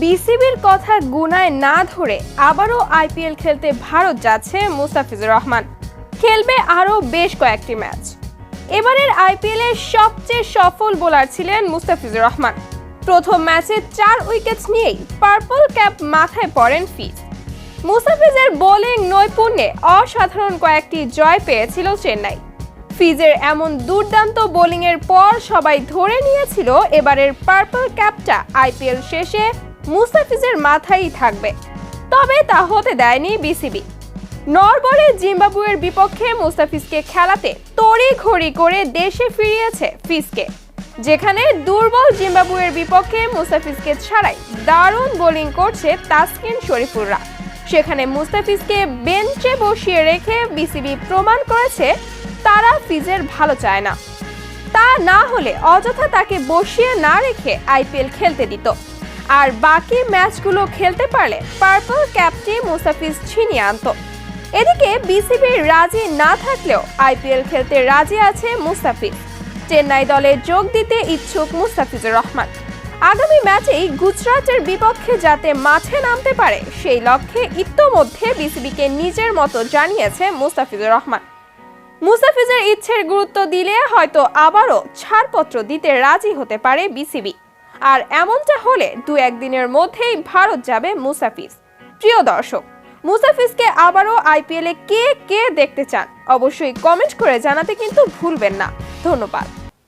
বিসিবির কথা গুনায় না ধরে আবারও আইপিএল খেলতে ভারত যাচ্ছে মুস্তাফিজুর রহমান। খেলবে আরও বেশ কয়েকটি ম্যাচ। এবারের আইপিএলের সবচেয়ে সফল বোলার ছিলেন মুস্তাফিজুর রহমান। প্রথম ম্যাচে চার উইকেট নিয়েই পার্পল ক্যাপ মাথায় পড়েন ফিজ মুস্তাফিজের বোলিং নৈপুণ্যে অসাধারণ কয়েকটি জয় পেয়েছিল চেন্নাই। ফিজের এমন দুর্দান্ত বোলিংয়ের পর সবাই ধরে নিয়েছিল এবারের পার্পল ক্যাপটা আইপিএল শেষে মুস্তাফিজের মাথায় থাকবে। তবে তা হতে দেয়নি বিসিবি। নরবরে জিম্বাবুয়ের বিপক্ষে মুস্তাফিজকে খেলাতে তড়ি ঘড়ি করে দেশে ফিরিয়েছে ফিজকে, যেখানে দুর্বল জিম্বাবুয়ের বিপক্ষে মুস্তাফিজকে ছাড়াই দারুণ বোলিং করছে তাসকিন শরীফুররা সেখানে মুস্তাফিজকে বেঞ্চে বসিয়ে রেখে বিসিবি প্রমাণ করেছে, তারা ফিজের ভালো চায় না। তা না হলে অযথা তাকে বসিয়ে না রেখে আইপিএল খেলতে দিত। আর বাকি ম্যাচগুলো খেলতে পারলে পার্পল ক্যাপটি মুস্তাফিজ ছিনিয়ে আনতো। এদিকে বিসিবি রাজি না থাকলেও আইপিএল খেলতে রাজি আছে মুস্তাফিজ চেন্নাই দলে যোগ দিতে ইচ্ছুক মুস্তাফিজুর রহমান। আগামী ম্যাচেই গুজরাটের বিপক্ষে যাতে মাঠে নামতে পারে, সেই লক্ষ্যে ইতোমধ্যে বিসিবিকে নিজের মতো জানিয়েছে মুস্তাফিজুর রহমান। মুস্তাফিজের ইচ্ছের গুরুত্ব দিলে হয়তো আবারও ছাড়পত্র দিতে রাজি হতে পারে বিসিবি। আর এমনটা হলে দু একদিনের মধ্যেই ভারত যাবে মুসাফিজ প্রিয় দর্শক মুসাফিজকে আবারও আইপিএলে কে কে দেখতে চান? অবশ্যই কমেন্ট করে জানাতে কিন্তু ভুলবেন না। ধন্যবাদ।